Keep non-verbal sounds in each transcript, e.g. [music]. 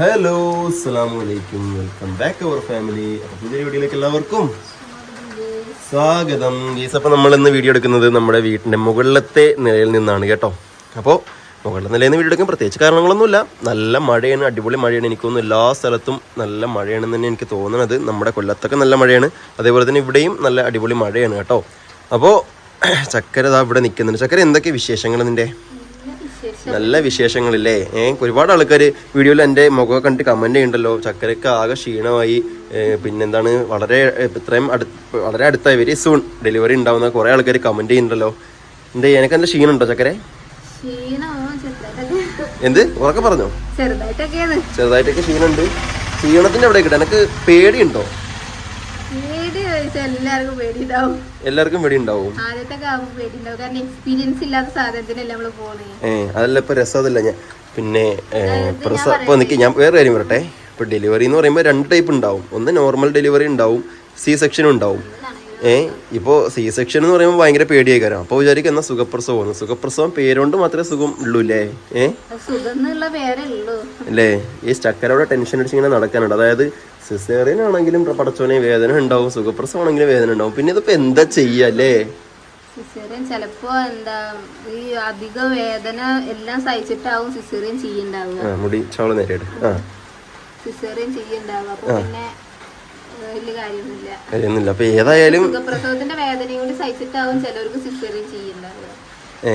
Hello അസ്സലാമു അലൈക്കും welcome back our family പുതിയ വീഡിയോയിലേക്ക് എല്ലാവർക്കും സ്വാഗതം. ഗീസ് അപ്പോൾ നമ്മൾ ഇന്ന് വീഡിയോ എടുക്കുന്നത് നമ്മുടെ വീട്ടിന്റെ മുകളിലത്തെ നിലയിൽ നിന്നാണ് കേട്ടോ. അപ്പോൾ മുകളിലെ നിലയിൽ നിന്ന് വീഡിയോ എടുക്കാൻ പ്രത്യേകിച്ച് കാരണങ്ങളൊന്നുമില്ല. നല്ല മഴയാണ് അടിപൊളി മഴയാണ്. എനിക്ക് തോന്നുന്നു എല്ലാ സ്ഥലത്തും നല്ല മഴയാണെന്ന് തന്നെ എനിക്ക് തോന്നുന്നത് നമ്മുടെ കൊല്ലത്തൊക്കെ നല്ല മഴയാണ്. അതേപോലെ തന്നെ ഇവിടെയും നല്ല അടിപൊളി മഴയാണ് കേട്ടോ. അപ്പോൾ ചക്കര ഇതാ ഇവിടെ നിൽക്കുന്നുണ്ട്. ചക്കര എന്തൊക്കെ വിശേഷങ്ങൾ നിന്റെ നല്ല വിശേഷങ്ങളില്ലേ? ഏഹ് ഒരുപാട് ആൾക്കാർ വീഡിയോയിൽ എന്റെ മുഖമൊക്കെ കണ്ടിട്ട് കമന്റ് ചെയ്യുന്നുണ്ടല്ലോ. ചക്കരക്ക് ആകെ ക്ഷീണമായി. പിന്നെന്താണ്? വളരെ ഇത്രയും അടുത്ത് വളരെ അടുത്തായി വെരി സൂൺ ഡെലിവറി ഉണ്ടാവുന്ന കുറേ ആൾക്കാർ കമന്റ് ചെയ്യുന്നുണ്ടല്ലോ. എന്ത് എനിക്ക് നല്ല ക്ഷീണം? ഉണ്ടോ ചക്കരെ എന്ത്? ഉറക്കെ പറഞ്ഞോ? ചെറുതായിട്ടൊക്കെ ക്ഷീണമുണ്ട്. ക്ഷീണത്തിന്റെ അവിടെ കിട്ടും എനിക്ക് പേടിയുണ്ടോ? എല്ലാവർക്കും പേടിയുണ്ടാവും. എല്ലാവർക്കും പേടി ഉണ്ടാവും ആദ്യത്തെ ആകുമ്പോൾ പേടിയുണ്ടാവും. കാരണം എക്സ്പീരിയൻസ് ഇല്ലാത്ത സാധനത്തിനല്ലേ നമ്മൾ പോണേ. ഏ അതല്ല ഇപ്പൊ രസമല്ല ഞാൻ പിന്നെ ഇപ്പൊ നിക്ക് ഞാൻ വേറെ കാര്യം വരട്ടെ ഇപ്പൊ ഡെലിവറി എന്ന് പറയുമ്പോൾ രണ്ട് ടൈപ്പ് ഉണ്ടാവും. ഒന്ന് നോർമൽ ഡെലിവറി ഉണ്ടാവും. സി സെക്ഷനും ഉണ്ടാവും. ഏ ഇപ്പോൾ സി സെക്ഷൻ എന്ന് പറയുമ്പോൾ ഭയങ്കര പേടിയായി കാരണം അപ്പോൾ വിചാരിക്കും എന്നാ സുഖപ്രസവം സുഖപ്രസവം പേരുകൊണ്ട് മാത്രമേ സുഖം ഉള്ളൂ അല്ലേ ഏ? സുഖം എന്നുള്ള ഉള്ളൂ. അല്ലേ ഈ ചക്കരയുടെ ടെൻഷൻ അടിച്ച് ഇങ്ങനെ നടക്കാനുണ്ട്. അതായത് സിസേറിയൻ ആണെങ്കിലും പടച്ചോനെ വേദന ഉണ്ടാവും. സുഖപ്രസവം ആണെങ്കിലും വേദന ഉണ്ടാവും. പിന്നെ ഇതിപ്പോ എന്താ ചെയ്യല്ലേ സിസേറിയൻ ചിലപ്പോ എന്താ ഈ അധിക വേദന എല്ലാം സഹിച്ചിട്ടാവും സിസേറിയൻ ചെയ്യണ്ടാവുക. സിസേറിയൻ ചെയ്യണ്ടാവുക. അപ്പൊ പിന്നെ ഏഹ്, കാര്യമൊന്നുമില്ല. അപ്പൊ ഏതായാലും പ്രസവത്തിന്റെ വേദനയും കൂടി സഹിച്ചിട്ടാവും ചിലർക്ക് സിസേറിയൻ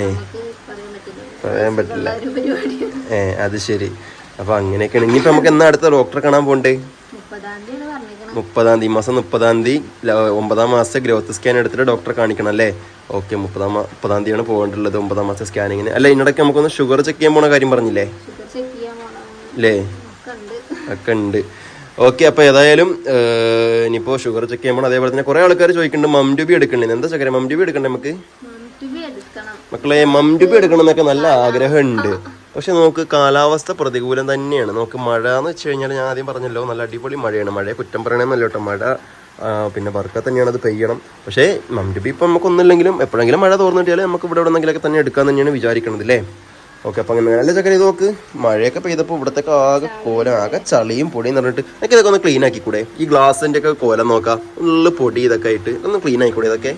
നമുക്ക് പറയാൻ പറ്റില്ല. ഏ അത് ശരി. അപ്പൊ അങ്ങനെയൊക്കെയാണ്. ഇനിയിപ്പോ നമുക്ക് എന്നാ അടുത്ത ഡോക്ടറെ കാണാൻ പോണ്ടേ മുപ്പതാം തീയതി മാസം മുപ്പതാം തീയതി ഒമ്പതാം മാസത്തെ ഗ്രോത്ത് സ്കാൻ എടുത്തിട്ട് ഡോക്ടറെ കാണിക്കണം അല്ലേ? ഓക്കെ മുപ്പതാം മുപ്പതാം തീയതിയാണ് പോകേണ്ടത് ഒമ്പതാം മാസത്തെ സ്കാനിങ്ങിന്. അല്ല ഇതിനിടയ്ക്ക് നമുക്കൊന്ന് ഷുഗർ ചെക്ക് ചെയ്യാൻ പോണ കാര്യം പറഞ്ഞില്ലേ? അല്ലേ ഒക്കെ ഉണ്ട്. ഓക്കെ അപ്പൊ ഏതായാലും ഇനിയിപ്പോ ഷുഗർ ചെക്ക് ചെയ്യുമ്പോൾ അതേപോലെ തന്നെ കുറെ ആൾക്കാർ ചോദിക്കുന്നുണ്ട് മംഡുബി എടുക്കണ്ടേ എന്താ ചക്കര മംഡുബി എടുക്കണ്ടേ നമുക്ക്? മക്കളെ മംഡുബി എടുക്കണം എന്നൊക്കെ നല്ല ആഗ്രഹമുണ്ട്. പക്ഷെ നമുക്ക് കാലാവസ്ഥ പ്രതികൂലം തന്നെയാണ്. നമുക്ക് മഴ എന്ന് വെച്ച് കഴിഞ്ഞാൽ ഞാൻ ആദ്യം പറഞ്ഞല്ലോ നല്ല അടിപൊളി മഴയാണ്. മഴയെ കുറ്റം പറയണമെന്നല്ല കേട്ടോ. മഴ പിന്നെ വർക്ക തന്നെയാണ് അത് പെയ്യണം. പക്ഷേ മംഡുബി ഇപ്പം നമുക്കൊന്നുമില്ലെങ്കിലും എപ്പോഴെങ്കിലും മഴ തോർന്നു നമുക്ക് ഇവിടെ എവിടെന്നെങ്കിലൊക്കെ തന്നെ എടുക്കാൻ തന്നെയാണ് വിചാരിക്കണത് അല്ലേ? ഓക്കെ അപ്പം അങ്ങനെ. നല്ല ചക്കര ഇത് നോക്ക്. മഴയൊക്കെ പെയ്തപ്പോൾ ഇവിടത്തെ ആകെ കോല ആകെ ചളിയും പൊടിയും പറഞ്ഞിട്ട് എനിക്ക് ഇതൊക്കെ ഒന്ന് ക്ലീൻ കൂടെ ഈ ഗ്ലാസിന്റെ ഒക്കെ കോലം നോക്കാം. ഉള്ള പൊടി ഇതൊക്കെ ആയിട്ട് ഒന്ന് ക്ലീൻ ആയിക്കൂടെ ഇതൊക്കെ?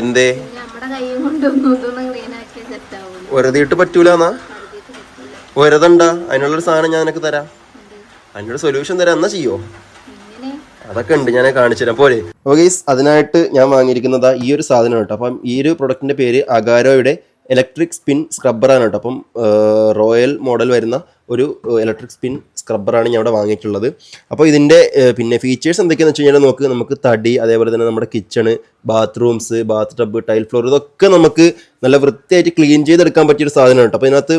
എന്തേ? ഒരതിയിട്ട് പറ്റൂലെന്നാ? ഒരതണ്ട അതിനുള്ളൊരു സാധനം ഞാൻ നിനക്ക് തരാം. അതിനൊരു സൊല്യൂഷൻ തരാം. എന്നാ ചെയ്യോ? അതൊക്കെ ഉണ്ട്. ഞാൻ കാണിച്ചു തരാം. പോലെ ഓക്കെ അതിനായിട്ട് ഞാൻ വാങ്ങിയിരിക്കുന്നത് ഈ ഒരു സാധനം കേട്ടോ. അപ്പം ഈ ഒരു പ്രൊഡക്റ്റിന്റെ പേര് അഗാരോയുടെ ഇലക്ട്രിക് സ്പിൻ സ്ക്രബ്ബറാണ് കേട്ടോ. അപ്പം റോയൽ മോഡൽ വരുന്ന ഒരു ഇലക്ട്രിക് സ്പിൻ സ്ക്രബ്ബറാണ് ഞാൻ അവിടെ വാങ്ങിയിട്ടുള്ളത്. അപ്പോൾ ഇതിന്റെ പിന്നെ ഫീച്ചേഴ്സ് എന്തൊക്കെയാണെന്ന് വെച്ച് കഴിഞ്ഞാൽ നമുക്ക് നമുക്ക് തടി അതേപോലെ തന്നെ നമ്മുടെ kitchen bathrooms bathtub tile floor ഇതൊക്കെ നമുക്ക് നല്ല വൃത്തിയായിട്ട് ക്ലീൻ ചെയ്തെടുക്കാൻ പറ്റിയൊരു സാധനമാണ് കേട്ടോ. അപ്പോൾ ഇതിനകത്ത്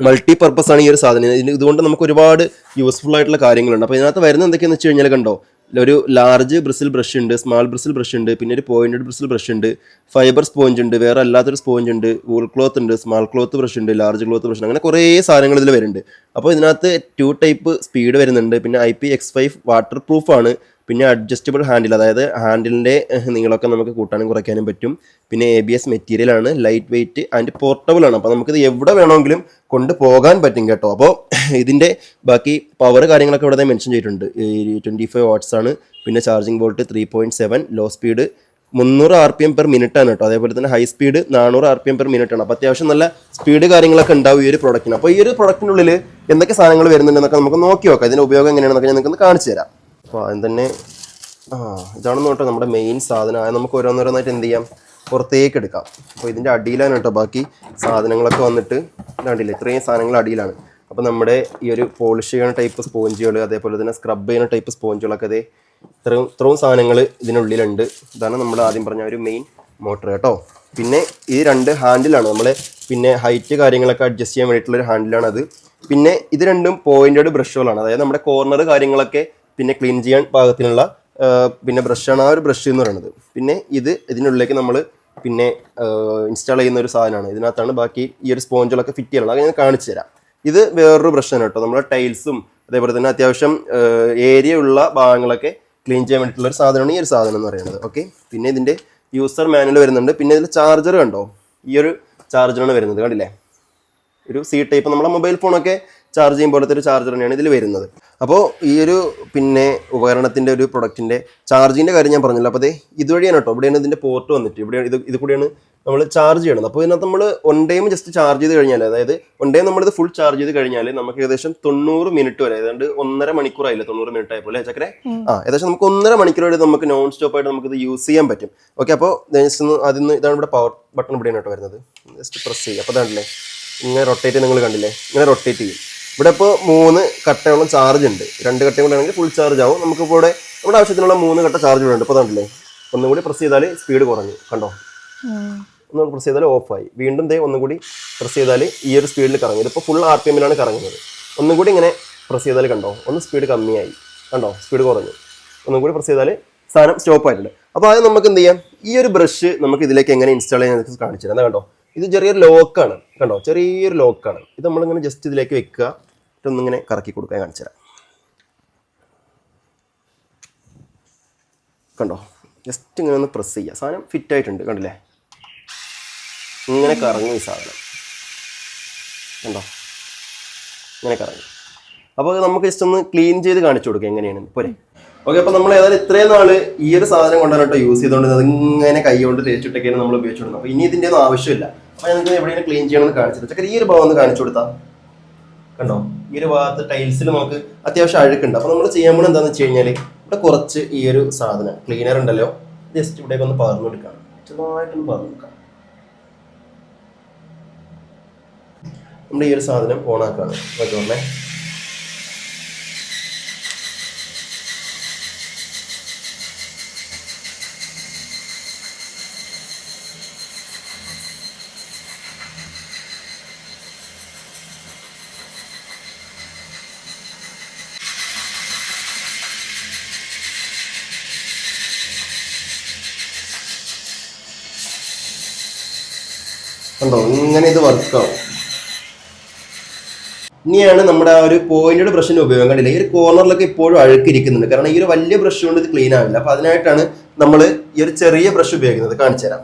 മൾട്ടി പർപ്പസ് ആണ് ഈ ഒരു സാധനം. ഇതുകൊണ്ട് നമുക്ക് ഒരുപാട് യൂസ്ഫുൾ ആയിട്ടുള്ള കാര്യങ്ങളുണ്ട്. അപ്പോൾ ഇതിനകത്ത് വരുന്ന എന്തൊക്കെയാണെന്ന് വെച്ച് കഴിഞ്ഞാൽ കണ്ടോ ഒരു ലാർജ് ബ്രിസിൽ ബ്രഷ് ഉണ്ട് സ്മാൾ ബ്രിസിൽ ബ്രഷ് ഉണ്ട് പിന്നെ ഒരു പോയിന്റഡ് ബ്രിസിൽ ബ്രഷ് ഉണ്ട് ഫൈബർ സ്പോഞ്ച് ഉണ്ട് വേറെ അല്ലാത്തൊരു സ്പോഞ്ച് ഉണ്ട് വൂൾ ക്ലോത്ത് ഉണ്ട് സ്മാൾ ക്ലോത്ത് ബ്രഷ് ഉണ്ട് ലാർജ് ക്ലോത്ത് ബ്രഷ് അങ്ങനെ കുറേ സാധനങ്ങൾ ഇതിൽ വരുന്നുണ്ട്. അപ്പോൾ ഇതിനകത്ത് ടു ടൈപ്പ് സ്പീഡ് വരുന്നുണ്ട്. പിന്നെ I P X five water പ്രൂഫാണ് പിന്നെ അഡ്ജസ്റ്റബിൾ ഹാൻഡിൽ അതായത് ഹാൻഡിലിന്റെ നീളമൊക്കെ നമുക്ക് കൂട്ടാനും കുറയ്ക്കാനും പറ്റും. പിന്നെ എ ബി എസ് മെറ്റീരിയൽ ആണ് ലൈറ്റ് വെയിറ്റ് ആൻഡ് പോർട്ടബിൾ ആണ്. അപ്പോൾ നമുക്കിത് എവിടെ വേണമെങ്കിലും കൊണ്ട് പോകാൻ പറ്റും കേട്ടോ. അപ്പോൾ ഇതിന്റെ ബാക്കി പവർ കാര്യങ്ങളൊക്കെ ഇവിടെ മെൻഷൻ ചെയ്തിട്ടുണ്ട്. ട്വന്റി ഫൈവ് വാട്ട്സ് ആണ് പിന്നെ charging volt three point seven low speed മുന്നൂറ് R P M per minute ആണ് കേട്ടോ. അതേപോലെ തന്നെ ഹൈ സ്പീഡ് നാനൂറ് R P M per minute ആണ്. അപ്പോൾ അത്യാവശ്യം നല്ല സ്പീഡ് കാര്യങ്ങളൊക്കെ ഉണ്ടാവും ഈ ഒരു പ്രൊഡക്റ്റിന് അപ്പോൾ ഈ ഒരു പ്രൊഡക്റ്റിനുള്ളിൽ എന്തൊക്കെ സാധനങ്ങൾ വരുന്നുണ്ടെന്നൊക്കെ നമുക്ക് നോക്കി നോക്കാം. ഇതിന്റെ ഉപയോഗം എങ്ങനെയാണെന്നൊക്കെ ഞാൻ നിങ്ങൾക്ക് കാണിച്ചു തരാം. അപ്പോൾ ആദ്യം തന്നെ ആ ഇതാണെന്ന് കേട്ടോ നമ്മുടെ മെയിൻ സാധനം. അത് നമുക്ക് ഓരോന്നോരോന്നായിട്ട് എന്ത് ചെയ്യാം? പുറത്തേക്ക് എടുക്കാം. അപ്പോൾ ഇതിന്റെ അടിയിലാണ് കേട്ടോ ബാക്കി സാധനങ്ങളൊക്കെ വന്നിട്ട്. കണ്ടില്ലേ? ഇത്രയും സാധനങ്ങൾ അടിയിലാണ്. അപ്പോൾ നമ്മുടെ ഈ ഒരു പോളിഷ് ചെയ്യുന്ന ടൈപ്പ് സ്പോഞ്ചുകൾ അതേപോലെ തന്നെ സ്ക്രബ് ചെയ്യുന്ന ടൈപ്പ് സ്പോഞ്ചുകളൊക്കെ അതേ ഇത്രയും ഇത്രയും സാധനങ്ങൾ ഇതിനുള്ളിലുണ്ട്. ഇതാണ് നമ്മൾ ആദ്യം പറഞ്ഞ ഒരു മെയിൻ മോട്ടർ കേട്ടോ. പിന്നെ ഈ രണ്ട് ഹാൻഡിലാണ് നമ്മൾ പിന്നെ ഹൈറ്റ് കാര്യങ്ങളൊക്കെ അഡ്ജസ്റ്റ് ചെയ്യാൻ വേണ്ടിയിട്ടുള്ള ഒരു ഹാൻഡിലാണ് അത് പിന്നെ ഇത് രണ്ടും പോയിന്റഡ് ബ്രഷുകളാണ് അതായത് നമ്മുടെ കോർണർ കാര്യങ്ങളൊക്കെ പിന്നെ ക്ലീൻ ചെയ്യാൻ പാകത്തിനുള്ള പിന്നെ ബ്രഷാണ് ആ ഒരു ബ്രഷ് എന്ന് പറയുന്നത്. പിന്നെ ഇത് ഇതിനുള്ളിലേക്ക് നമ്മൾ പിന്നെ ഇൻസ്റ്റാൾ ചെയ്യുന്ന ഒരു സാധനമാണ്. ഇതിനകത്താണ് ബാക്കി ഈ ഒരു സ്പോഞ്ചുകളൊക്കെ ഫിറ്റ് ചെയ്യാനുള്ളത്. അത് ഞാൻ കാണിച്ചു തരാം. ഇത് വേറൊരു പ്രശ്നമാണ് കേട്ടോ. നമ്മുടെ ടൈൽസും അതേപോലെ തന്നെ അത്യാവശ്യം ഏരിയ ഉള്ള ഭാഗങ്ങളൊക്കെ ക്ലീൻ ചെയ്യാൻ വേണ്ടിയിട്ടുള്ള ഒരു സാധനമാണ് ഈ ഒരു സാധനം എന്ന് പറയുന്നത്. ഓക്കെ പിന്നെ ഇതിന്റെ യൂസർ മാനുവൽ വരുന്നുണ്ട്. പിന്നെ ഇതിൽ ചാർജർ കണ്ടോ? ഈ ഒരു ചാർജറാണ് വരുന്നത്. കണ്ടില്ലേ? ഒരു സി ടൈപ്പ് നമ്മളെ മൊബൈൽ ഫോണൊക്കെ ചാർജ് ചെയ്യും പോലത്തെ ഒരു ചാർജർ തന്നെയാണ് ഇതിൽ വരുന്നത്. അപ്പോൾ ഈ ഒരു പിന്നെ ഉപകരണത്തിന്റെ ഒരു പ്രൊഡക്റ്റിന്റെ ചാർജിന്റെ കാര്യം ഞാൻ പറഞ്ഞില്ല. അപ്പോൾ അതേ ഇതുവഴിയാണ് കേട്ടോ. ഇവിടെയാണ് ഇതിന്റെ പോർട്ട് വന്നിട്ട്. ഇവിടെ ഇത് ഇത് കൂടിയാണ് നമ്മൾ ചാർജ് ചെയ്യണത്. അപ്പോൾ ഇതിനകത്ത് നമ്മൾ വൺ ടൈം ജസ്റ്റ് ചാർജ് ചെയ്ത് കഴിഞ്ഞാൽ അതായത് ഒൺ ടൈം നമ്മളിത് ഫുൾ ചാർജ് ചെയ്ത് കഴിഞ്ഞാൽ നമുക്ക് ഏകദേശം തൊണ്ണൂറ് മിനിറ്റ് വരെ ഏതാണ്ട് ഒന്നര മണിക്കൂറായില്ല തൊണ്ണൂറ് മിനിറ്റ് ആയപ്പോൾ അല്ലേ ചക്കരെ? ആ ഏകദേശം നമുക്ക് ഒന്നര മണിക്കൂർ വരെ നമുക്ക് നോൺ സ്റ്റോപ്പ് ആയിട്ട് നമുക്ക് ഇത് യൂസ് ചെയ്യാൻ പറ്റും. ഓക്കെ അപ്പോൾ ജസ്റ്റ് നിന്ന് ഇതാണ് ഇവിടെ പവർ ബട്ടൺ ഇവിടെയാണ് കേട്ടോ വരുന്നത്. ജസ്റ്റ് പ്രസ് ചെയ്യുക. അപ്പോൾ അതാണല്ലേ ഇങ്ങനെ റൊട്ടേറ്റ് നിങ്ങൾ കണ്ടില്ലേ? ഇങ്ങനെ റൊട്ടേറ്റ് ചെയ്യും. ഇവിടെ ഇപ്പോൾ മൂന്ന് കട്ടയോളം ചാർജ് ഉണ്ട്. രണ്ട് കട്ടയും കൂടെ ആണെങ്കിൽ ഫുൾ ചാർജ് ആവും. നമുക്കിപ്പോൾ ഇവിടെ നമ്മുടെ ആവശ്യത്തിനുള്ള മൂന്ന് കട്ട ചാർജ് ഇവിടെ ഉണ്ട്. ഇപ്പോൾ കണ്ടില്ലേ? ഒന്നും കൂടി പ്രസ് ചെയ്താൽ സ്പീഡ് കുറഞ്ഞു. കണ്ടോ? ഒന്ന് പ്രസ് ചെയ്താൽ ഓഫായി വീണ്ടും ദേ ഒന്നും കൂടി പ്രസ് ചെയ്താൽ ഈ ഒരു സ്പീഡിൽ കറങ്ങി. ഇതിപ്പോൾ ഫുൾ ആർ പി എമ്മിലാണ് കറങ്ങുന്നത്. ഒന്നും കൂടി ഇങ്ങനെ പ്രസ് ചെയ്താൽ കണ്ടോ? ഒന്ന് സ്പീഡ് കമ്മിയായി. കണ്ടോ? സ്പീഡ് കുറഞ്ഞു. ഒന്നും കൂടി പ്രസ് ചെയ്താൽ സാധനം സ്റ്റോപ്പ് ആയിട്ടുണ്ട്. അപ്പോൾ അത് നമുക്ക് എന്ത് ചെയ്യാം? ഈ ഒരു ബ്രഷ് നമുക്ക് ഇതിലേക്ക് എങ്ങനെ ഇൻസ്റ്റാൾ ചെയ്യാൻ കാണിച്ചു തരാം. കണ്ടോ? ഇത് ചെറിയൊരു ലോക്കാണ്. കണ്ടോ? ചെറിയൊരു ലോക്കാണ്. ഇത് നമ്മളിങ്ങനെ ജസ്റ്റ് ഇതിലേക്ക് വെക്കുക. ഇതൊന്നിങ്ങനെ കറക്കി കൊടുക്കാൻ കാണിച്ചു തരാം. കണ്ടോ? ജസ്റ്റ് ഇങ്ങനെ ഒന്ന് പ്രസ് ചെയ്യുക. സാധനം ഫിറ്റ് ആയിട്ടുണ്ട്. കണ്ടില്ലേ? ഇങ്ങനെ കറങ്ങി ഈ സാധനം. കണ്ടോ? ഇങ്ങനെ കറങ്ങി. അപ്പോൾ നമുക്ക് ജസ്റ്റ് ഒന്ന് ക്ലീൻ ചെയ്ത് കാണിച്ചു കൊടുക്കുക എങ്ങനെയാണ്? പോരെ. ഓക്കെ അപ്പോൾ നമ്മൾ ഏതായാലും ഇത്രയും നാൾ ഈ ഒരു സാധനം കൊണ്ടാണ് കേട്ടോ യൂസ് ചെയ്തുകൊണ്ടിരുന്നത് ഇങ്ങനെ കൈ കൊണ്ട് തേച്ചിട്ടൊക്കെയാണ് നമ്മൾ ഉപയോഗിച്ചുകൊണ്ടിരുന്നത് അപ്പോൾ ഇനി ഇതിന്റെ ഒന്നും ആവശ്യമില്ല. അപ്പോൾ എവിടെയെങ്കിലും ക്ലീൻ ചെയ്യണമെന്ന് കാണിച്ചിട്ട് ചക്കര ഈ ഒരു ഭാഗം ഒന്ന് കാണിച്ചു കൊടുത്താൽ കണ്ടോ? ഈ ഒരു ഭാഗത്ത് ടൈൽസിൽ നമുക്ക് അത്യാവശ്യം അഴുക്കുണ്ട്. അപ്പോൾ നമ്മൾ ചെയ്യാൻ പോകുന്നത് എന്താണെന്ന് വെച്ച് കഴിഞ്ഞാൽ ഇവിടെ കുറച്ച് ഈ ഒരു സാധനം ക്ലീനർ ഉണ്ടല്ലോ. ജസ്റ്റ് ഇവിടേക്ക് ഒന്ന് പകർന്നു എടുക്കാം ചെറുതായിട്ടൊന്ന് പകർന്നു എടുക്കാം നമ്മുടെ ഈ ഒരു സാധനം ഓണാക്കാണ് വെച്ചോളേ കണ്ടോ? ഇങ്ങനെ ഇത് വർക്കാവും ഇനിയാണ് നമ്മുടെ ആ ഒരു പോയിന്റഡ് ബ്രഷിന്റെ ഉപയോഗം കണ്ടില്ല? ഈ ഒരു കോർണറിലൊക്കെ ഇപ്പോഴും അഴുക്കിരിക്കുന്നുണ്ട്. കാരണം ഈ ഒരു വലിയ ബ്രഷ് കൊണ്ട് ഇത് ക്ലീൻ ആവില്ല. അപ്പൊ അതിനായിട്ടാണ് നമ്മൾ ഈ ഒരു ചെറിയ ബ്രഷ് ഉപയോഗിക്കുന്നത്. കാണിച്ചു തരാം.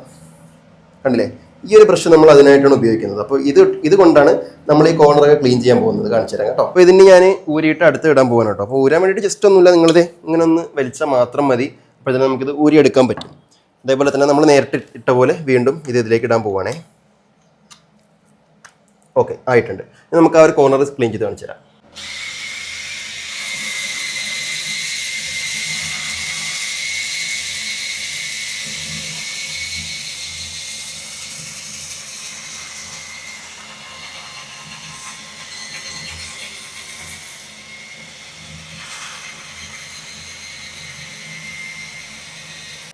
കണ്ടില്ലേ? ഈ ഒരു ബ്രഷ് നമ്മൾ അതിനായിട്ടാണ് ഉപയോഗിക്കുന്നത്. അപ്പോൾ ഇത് ഇതുകൊണ്ടാണ് നമ്മൾ ഈ കോർണറൊക്കെ ക്ലീൻ ചെയ്യാൻ പോകുന്നത്. കാണിച്ചു തരാം കേട്ടോ. അപ്പോൾ ഇതിന് ഞാൻ ഊരിയിട്ട് അടുത്ത് ഇടാൻ പോകാൻ കേട്ടോ. അപ്പോൾ ഊരാൻ വേണ്ടിയിട്ട് ജസ്റ്റ് ഒന്നുമില്ല. നിങ്ങളിത് ഇങ്ങനെ ഒന്ന് വലിച്ചാൽ മാത്രം മതി. അപ്പോൾ ഇതിനെ നമുക്കിത് ഊരിയെടുക്കാൻ പറ്റും. അതേപോലെ തന്നെ നമ്മൾ നേരിട്ട് ഇട്ട പോലെ വീണ്ടും ഇത് ഇതിലേക്ക് ഇടാൻ പോവുകയാണേ ഓക്കെ ആയിട്ടുണ്ട്. നമുക്ക് ആ ഒരു കോർണർ ക്ലീൻ ചെയ്ത് കാണിച്ചു തരാം.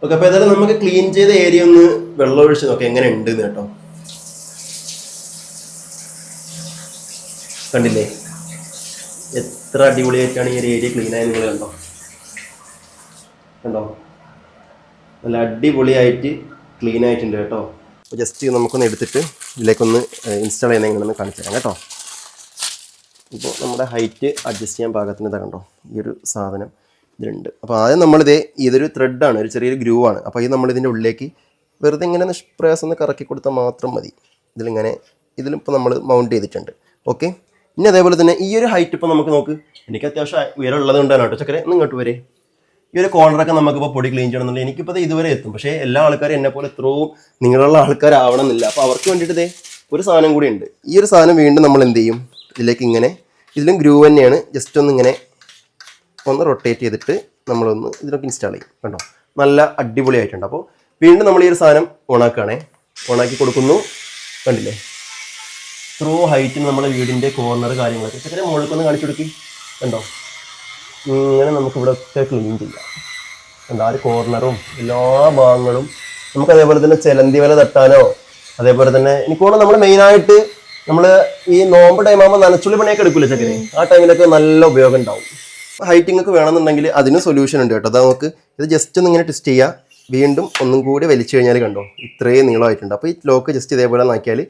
ഓക്കെ അപ്പോൾ ഏതായാലും നമുക്ക് ക്ലീൻ ചെയ്ത ഏരിയ ഒന്ന് വെള്ളം ഒഴിച്ച് നോക്കാം എങ്ങനെ ഉണ്ട് കേട്ടോ. കണ്ടില്ലേ? എത്ര അടിപൊളിയായിട്ടാണ് ഈ ഒരു ഏരിയ ക്ലീൻ ആയത് നിങ്ങൾ കണ്ടോ? കണ്ടോ? നല്ല അടിപൊളിയായിട്ട് ക്ലീൻ ആയിട്ടുണ്ട് കേട്ടോ. അപ്പോൾ ജസ്റ്റ് നമുക്കൊന്ന് എടുത്തിട്ട് ഇതിലേക്കൊന്ന് ഇൻസ്റ്റാൾ ചെയ്യുന്ന എങ്ങനെയൊന്ന് കാണിച്ചു തരാം കേട്ടോ. ഇപ്പോൾ നമ്മുടെ ഹൈറ്റ് അഡ്ജസ്റ്റ് ചെയ്യാൻ പാകത്തിന് തരണ്ടോ ഈ ഒരു സാധനം ഇതിലുണ്ട്. അപ്പോൾ ആദ്യം നമ്മളിതേ ഇതൊരു ത്രെഡാണ് ഒരു ചെറിയൊരു ആണ്. അപ്പോൾ ഇത് നമ്മളിതിന്റെ ഉള്ളിലേക്ക് വെറുതെ ഇങ്ങനെ നിഷ്പ്രയാസം ഒന്ന് കറക്കി കൊടുത്താൽ മാത്രം മതി. ഇതിലിങ്ങനെ ഇതിലിപ്പോൾ നമ്മൾ മൗണ്ട് ചെയ്തിട്ടുണ്ട്. ഓക്കെ ഇനി അതേപോലെ തന്നെ ഈ ഒരു ഹൈറ്റ് ഇപ്പോൾ നമുക്ക് നോക്ക്. എനിക്ക് അത്യാവശ്യം ഉയരം ഉള്ളത് കൊണ്ടാണ് കേട്ടോ ചക്കരെ. ഇങ്ങോട്ട് വരെ. ഈ ഒരു കോർണറൊക്കെ നമുക്കിപ്പോൾ പൊടി ക്ലീൻ ചെയ്യണമെന്നുണ്ടെങ്കിൽ എനിക്കിപ്പോൾ ഇതുവരെ എത്തും. പക്ഷേ എല്ലാ ആൾക്കാരും എന്നെ പോലെ എത്രയും നിങ്ങളുള്ള ആൾക്കാരാവണമെന്നില്ല. അപ്പോൾ അവർക്ക് വേണ്ടിയിട്ട് ദേ ഒരു സാധനം കൂടി ഉണ്ട്. ഈ ഒരു സാധനം വീണ്ടും നമ്മൾ എന്ത് ചെയ്യും? ഇതിലേക്ക് ഇങ്ങനെ ഇതിലും ഗ്രൂ തന്നെയാണ്. ജസ്റ്റ് ഒന്ന് ഇങ്ങനെ ഒന്ന് റൊട്ടേറ്റ് ചെയ്തിട്ട് നമ്മളൊന്ന് ഇതിലൊക്കെ ഇൻസ്റ്റാൾ ചെയ്യും. കണ്ടോ? നല്ല അടിപൊളിയായിട്ടുണ്ട്. അപ്പോൾ വീണ്ടും നമ്മൾ ഈ ഒരു സാധനം ഓണാക്കുകയാണേ ഓണാക്കി കൊടുക്കുന്നു. കണ്ടില്ലേ? ത്രൂ ഹൈറ്റിൽ നമ്മുടെ വീടിന്റെ കോർണർ കാര്യങ്ങളൊക്കെ. ചെറിയ മുകളിലേക്കൊന്ന് കാണിച്ചു കൊടുക്കി. കണ്ടോ? ഇങ്ങനെ നമുക്കിവിടെ ഒക്കെ ക്ലീൻ ചെയ്യാം. എന്താ ഒരു കോർണറും എല്ലാ ഭാഗങ്ങളും നമുക്ക് അതേപോലെ തന്നെ ചെലന്തി വല തട്ടാനോ അതേപോലെ തന്നെ എനിക്ക് തോന്നുന്നു നമ്മൾ മെയിനായിട്ട് നമ്മൾ ഈ നോമ്പ് ടൈം ആകുമ്പോൾ നനച്ചുള്ളി പണിയൊക്കെ എടുക്കില്ല ചക്കരെ ആ ടൈമിലൊക്കെ നല്ല ഉപയോഗം ഉണ്ടാവും. ഹൈറ്റിംഗ് ഒക്കെ വേണമെന്നുണ്ടെങ്കിൽ അതിന് സൊല്യൂഷൻ ഉണ്ട് കേട്ടോ. അത് നമുക്ക് ഇത് ജസ്റ്റ് ഒന്ന് ഇങ്ങനെ ടെസ്റ്റ് ചെയ്യുക വീണ്ടും ഒന്നും കൂടി വലിച്ചു കഴിഞ്ഞാൽ കണ്ടോ? ഇത്രയും നീളമായിട്ടുണ്ട്. അപ്പോൾ ഈ ലോക്ക് ജസ്റ്റ് ഇതേപോലെ നോക്കിയാൽ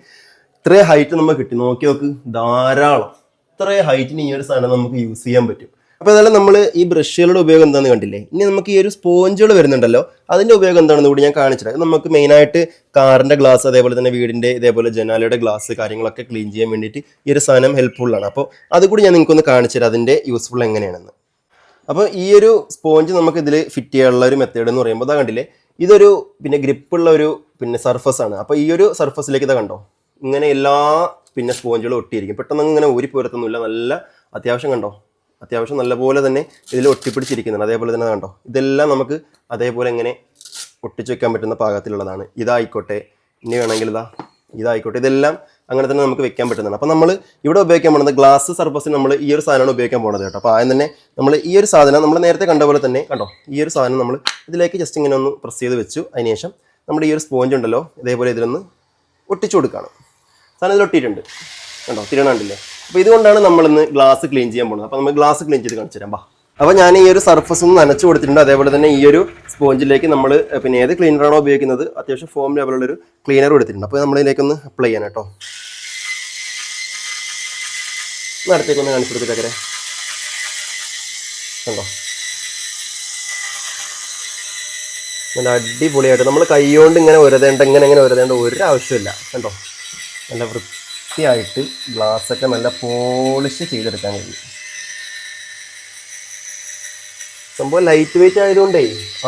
ഇത്രയും ഹൈറ്റ് നമുക്ക് കിട്ടി. നോക്കി നോക്ക്. ധാരാളം. ഇത്രേ ഹൈറ്റിന് ഈ ഒരു സാധനം നമുക്ക് യൂസ് ചെയ്യാൻ പറ്റും. അപ്പോൾ ഏതായാലും നമ്മൾ ഈ ബ്രഷുകളുടെ ഉപയോഗം എന്താണെന്ന് കണ്ടില്ലേ? ഇനി നമുക്ക് ഈ ഒരു സ്പോഞ്ചുകൾ വരുന്നുണ്ടല്ലോ. അതിന്റെ ഉപയോഗം എന്താണെന്ന് കൂടി ഞാൻ കാണിച്ചിട്ട് നമുക്ക് മെയിനായിട്ട് കാറിന്റെ ഗ്ലാസ് അതേപോലെ തന്നെ വീടിന്റെ ഇതേപോലെ ജനാലയുടെ ഗ്ലാസ് കാര്യങ്ങളൊക്കെ ക്ലീൻ ചെയ്യാൻ വേണ്ടിയിട്ട് ഈ ഒരു സാധനം ഹെൽപ്ഫുള്ളാണ് അപ്പോൾ അതുകൂടി ഞാൻ നിങ്ങൾക്കൊന്ന് കാണിച്ചു തരാം അതിന്റെ യൂസ്ഫുൾ എങ്ങനെയാണെന്ന്. അപ്പോൾ ഈ ഒരു സ്പോഞ്ച് നമുക്ക് ഇതിൽ ഫിറ്റ് ചെയ്യാനുള്ള ഒരു മെത്തേഡ് എന്ന് പറയുമ്പോൾ അതാ കണ്ടില്ലേ? ഇതൊരു പിന്നെ ഗ്രിപ്പുള്ള ഒരു പിന്നെ സർഫസ് ആണ്. അപ്പോൾ ഈ ഒരു സർഫസിലേക്ക് ഇതാ കണ്ടോ? ഇങ്ങനെ എല്ലാ പിന്നെ സ്പോഞ്ചുകളും ഒട്ടിയിരിക്കും. പെട്ടെന്ന് ഇങ്ങനെ ഊരി പോരത്തൊന്നുമില്ല. നല്ല അത്യാവശ്യം കണ്ടോ? അത്യാവശ്യം നല്ലപോലെ തന്നെ ഇതിൽ ഒട്ടിപ്പിടിച്ചിരിക്കുന്നുണ്ട്. അതേപോലെ തന്നെ കണ്ടോ? ഇതെല്ലാം നമുക്ക് അതേപോലെ ഇങ്ങനെ ഒട്ടിച്ചു വെക്കാൻ പറ്റുന്ന പാകത്തിലുള്ളതാണ്. ഇതായിക്കോട്ടെ. ഇനി വേണമെങ്കിൽ ഇതാ ഇതായിക്കോട്ടെ. ഇതെല്ലാം അങ്ങനെ തന്നെ നമുക്ക് വെക്കാൻ പറ്റുന്നതാണ്. അപ്പോൾ നമ്മൾ ഇവിടെ ഉപയോഗിക്കാൻ പോകുന്നത് ഗ്ലാസ് സർഫസിന് നമ്മൾ ഈ ഒരു സാധനമാണ് ഉപയോഗിക്കാൻ പോകുന്നത് കേട്ടോ. അപ്പോൾ ആദ്യം തന്നെ നമ്മൾ ഈ ഒരു സാധനം നമ്മൾ നേരത്തെ കണ്ട പോലെ തന്നെ കണ്ടോ? ഈ ഒരു സാധനം നമ്മൾ ഇതിലേക്ക് ജസ്റ്റ് ഇങ്ങനെ ഒന്ന് പ്രസ് ചെയ്ത് വെച്ചു. അതിനുശേഷം നമ്മുടെ ഈ ഒരു സ്പോഞ്ച് ഉണ്ടല്ലോ ഇതേപോലെ ഇതിലൊന്ന് ഒട്ടിച്ചു കൊടുക്കുകയാണ്. സാധനം ഇതിൽ ഒട്ടിയിട്ടുണ്ട്. കണ്ടോ? തിരണണ്ടില്ലേ അപ്പോൾ ഇതുകൊണ്ടാണ് നമ്മളിന്ന് ഗ്ലാസ് ക്ലീൻ ചെയ്യാൻ പോകുന്നത് അപ്പോൾ നമ്മൾ ഗ്ലാസ് ക്ലീൻ ചെയ്ത് കാണിച്ചു തരാം ബാ അപ്പോൾ ഞാൻ ഈ ഒരു സർഫസ് ഒന്ന് നനച്ചു കൊടുത്തിട്ടുണ്ട്. അതേപോലെ തന്നെ ഈ ഒരു സ്പോഞ്ചിലേക്ക് നമ്മൾ പിന്നെ ഏത് ക്ലീനറാണോ ഉപയോഗിക്കുന്നത് അത്യാവശ്യം ഫോം ലെവലുള്ള ഒരു ക്ലീനർ കൊടുത്തിട്ടുണ്ട്. അപ്പോൾ നമ്മളിതിലേക്ക് ഒന്ന് അപ്ലൈ ചെയ്യാൻ കേട്ടോ. ഒന്ന് അടുത്തേക്കൊന്ന് കാണിച്ചു കൊടുത്തിട്ടേ കണ്ടോ? നല്ല അടിപൊളിയായിട്ട് നമ്മൾ കൈകൊണ്ട് ഇങ്ങനെ ഉരതേണ്ട ഇങ്ങനെ ഇങ്ങനെ ഉരതേണ്ട ഒരു ആവശ്യമില്ല. കണ്ടോ? നല്ല വൃത്തിയായിട്ട് ഗ്ലാസ്സൊക്കെ നല്ല പോളിഷ് ചെയ്തെടുക്കാൻ കഴിയും. സംഭവം ലൈറ്റ് വെയിറ്റ് ആയതുകൊണ്ടേ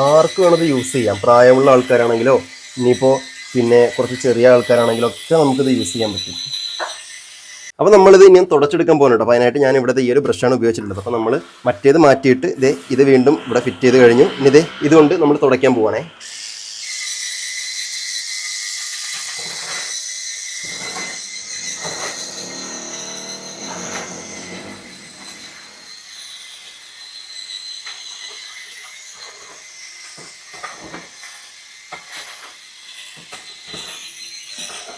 ആർക്ക് വേണത് യൂസ് ചെയ്യാം. പ്രായമുള്ള ആൾക്കാരാണെങ്കിലോ ഇനിയിപ്പോൾ പിന്നെ കുറച്ച് ചെറിയ ആൾക്കാരാണെങ്കിലോ ഒക്കെ നമുക്കിത് യൂസ് ചെയ്യാൻ പറ്റും. അപ്പോൾ നമ്മളിത് ഇനി തുടച്ചെടുക്കാൻ പോകുന്നുണ്ട് അപ്പോൾ അതിനായിട്ട് ഞാൻ ഇവിടുത്തെ ഈ ഒരു ബ്രഷാണ് ഉപയോഗിച്ചിട്ടുള്ളത്. അപ്പോൾ നമ്മൾ മറ്റേത് മാറ്റിയിട്ട് ഇതേ ഇത് വീണ്ടും ഇവിടെ ഫിറ്റ് ചെയ്ത് കഴിഞ്ഞു. ഇനി ഇതേ ഇതുകൊണ്ട് നമ്മൾ തുടയ്ക്കാൻ പോവാണേ.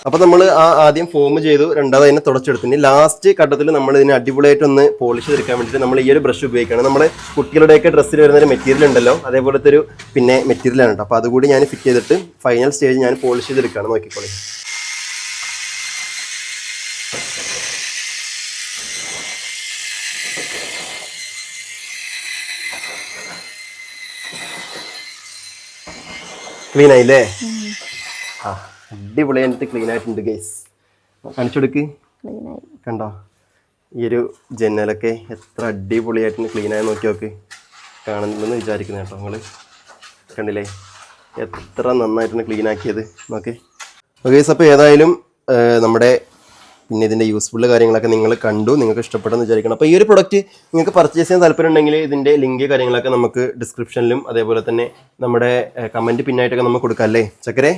അപ്പോൾ നമ്മൾ ആ ആദ്യം ഫോം ചെയ്തു രണ്ടാമത് അതിനെ തുടച്ചെടുത്തു. ഇനി ലാസ്റ്റ് ഘട്ടത്തിൽ നമ്മൾ ഇതിനെ അടിപൊളിയായിട്ട് ഒന്ന് പോളിഷ് ചെയ്തെടുക്കാൻ വേണ്ടിയിട്ട് നമ്മൾ ഈ ഒരു ബ്രഷ് ഉപയോഗിക്കുകയാണ്. നമ്മൾ കുട്ടികളുടെയൊക്കെ ഡ്രസ്സിൽ വരുന്ന ഒരു മെറ്റീരിയൽ ഉണ്ടല്ലോ അതേപോലത്തെ ഒരു പിന്നെ മെറ്റീരിയലാണ് കേട്ടോ അപ്പോൾ അതുകൂടി ഞാൻ ഫിറ്റ് ചെയ്തിട്ട് ഫൈനൽ സ്റ്റേജ് ഞാൻ പോളിഷ് ചെയ്തെടുക്കുകയാണ്. നോക്കിക്കോളി. ക്ലീൻ ആയില്ലേ? ആ. അടിപൊളിയായിട്ട് ക്ലീൻ ആയിട്ടുണ്ട് ഗൈസ് കാണിച്ചെടുക്ക്. കൊടുക്ക് കണ്ടോ? ഈ ഒരു ജനലൊക്കെ എത്ര അടിപൊളിയായിട്ട് ക്ലീൻ ആയി നോക്കി നോക്ക്. കാണുന്നുണ്ടെന്ന് വിചാരിക്കുന്നു കേട്ടോ നിങ്ങൾ കണ്ടില്ലേ? എത്ര നന്നായിട്ടാണ് ക്ലീൻ ആക്കിയത്. നോക്കേ. ഗൈസ് അപ്പോൾ ഏതായാലും നമ്മുടെ പിന്നെ ഇതിന്റെ യൂസ്ഫുൾ കാര്യങ്ങളൊക്കെ നിങ്ങൾ കണ്ടു നിങ്ങൾക്ക് ഇഷ്ടപ്പെട്ടെന്ന് വിചാരിക്കണം. അപ്പോൾ ഈ ഒരു പ്രൊഡക്റ്റ് നിങ്ങൾക്ക് പർച്ചേസ് ചെയ്യാൻ താല്പര്യം ഉണ്ടെങ്കിൽ ഇതിന്റെ ലിങ്ക് കാര്യങ്ങളൊക്കെ നമുക്ക് ഡിസ്ക്രിപ്ഷനിലും അതേപോലെ തന്നെ നമ്മുടെ കമന്റ് പിന്നായിട്ടൊക്കെ നമുക്ക് കൊടുക്കാം അല്ലേ? ചക്കരെ?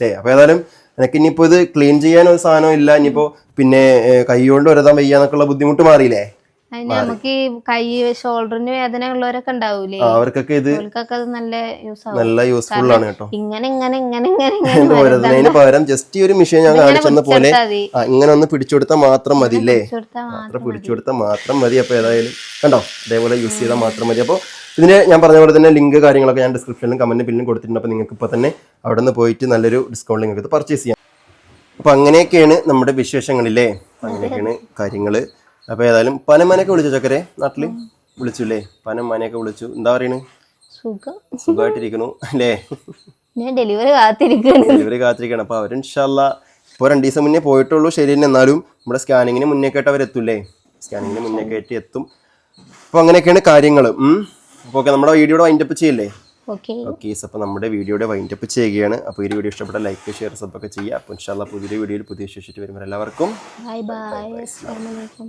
അല്ലേ? അപ്പോൾ ഏതായാലും എനിക്ക് ഇനിയിപ്പോൾ ഇത് ക്ലീൻ ചെയ്യാൻ ഒരു സാധനം ഇല്ല. ഇനിയിപ്പോൾ പിന്നെ ഏഹ്, കൈ കൊണ്ട് വരതാൻ വയ്യ എന്നൊക്കെയുള്ള ബുദ്ധിമുട്ട് മാറിയില്ലേ? അതിന് നമുക്ക് ഈ കൈ ഷോൾഡറിന് വേദന ഉള്ളവരൊക്കെ ഉണ്ടാവൂലേ? അവർക്കൊക്കെ ഇത് നല്ല യൂസ് ആവും. നല്ല യൂസ്ഫുൾ ആണ് കേട്ടോ. ഇങ്ങനെ ഇങ്ങനെ ഇങ്ങനെ ഇങ്ങനെ അതിന് [laughs] പകരം ജസ്റ്റ് ഈ ഒരു മെഷീൻ ഞാൻ കാണിച്ചെന്ന പോലെ ഇങ്ങനെ ഒന്ന് പിടിച്ചെടുത്ത മാത്രം മതി അല്ലേ അത്ര മാത്രം മാത്രം മതി. അപ്പൊ ഏതായാലും കണ്ടോ? അതേപോലെ യൂസ് ചെയ്താൽ മാത്രം മതി. അപ്പോൾ ഇതിന് ഞാൻ പറഞ്ഞ പോലെ തന്നെ ലിങ്ക് കാര്യങ്ങളൊക്കെ ഞാൻ ഡിസ്ക്രിപ്ഷനിലും കമന്റ് പിന്നിലും കൊടുത്തിട്ടുണ്ട്. അപ്പോൾ നിങ്ങൾക്ക് ഇപ്പോൾ തന്നെ അവിടെ നിന്ന് പോയിട്ട് നല്ലൊരു ഡിസ്കൗണ്ട് നിങ്ങൾക്ക് ഇത് പർച്ചേസ് ചെയ്യാം. അപ്പോൾ അങ്ങനെയൊക്കെയാണ് നമ്മുടെ വിശേഷങ്ങളില്ലേ? അങ്ങനെയൊക്കെയാണ് [laughs] കാര്യങ്ങൾ അപ്പോൾ ഏതായാലും പനമനൊക്കെ വിളിച്ചു ചക്കരെ? നാട്ടിൽ വിളിച്ചില്ലേ? പനമനയൊക്കെ വിളിച്ചു. എന്താ പറയണ്? സുഖം. സുഖമായിട്ടിരിക്കണു അല്ലേ? ഞാൻ ഡെലിവറി കാത്തിരിക്കുകയാണ് ഡെലിവറി കാത്തിരിക്കണം. അപ്പോൾ അവർ ഇൻഷാല്ല ഇപ്പോൾ രണ്ട് ദിവസം മുന്നേ പോയിട്ടുള്ളൂ ശരി തന്നെ. എന്നാലും നമ്മുടെ സ്കാനിങ്ങിന് മുന്നേ കേട്ട് അവരെത്തൂലേ സ്കാനിങ്ങിന് മുന്നേ കയറ്റി എത്തും. അപ്പോൾ അങ്ങനെയൊക്കെയാണ് കാര്യങ്ങൾ അപ്പോൾ ഓക്കെ നമ്മുടെ വീഡിയോയുടെ വൈൻഡപ്പ് ചെയ്യല്ലേ? ഓക്കെ. അപ്പൊ അപ്പോൾ നമ്മുടെ വീഡിയോയുടെ വൈൻഡപ്പ് ചെയ്യുകയാണ്. അപ്പോൾ ഈ വീഡിയോ ഇഷ്ടപ്പെട്ട ലൈക്ക് ഷെയർ സബ് ഒക്കെ ചെയ്യുക. അപ്പോൾ ഇൻഷാല്ല പുതിയൊരു വീഡിയോയിൽ പുതിയ വിശേഷിച്ച് വരുമ്പോൾ എല്ലാവർക്കും ബൈ ബൈ അസ്സലാമു അലൈക്കും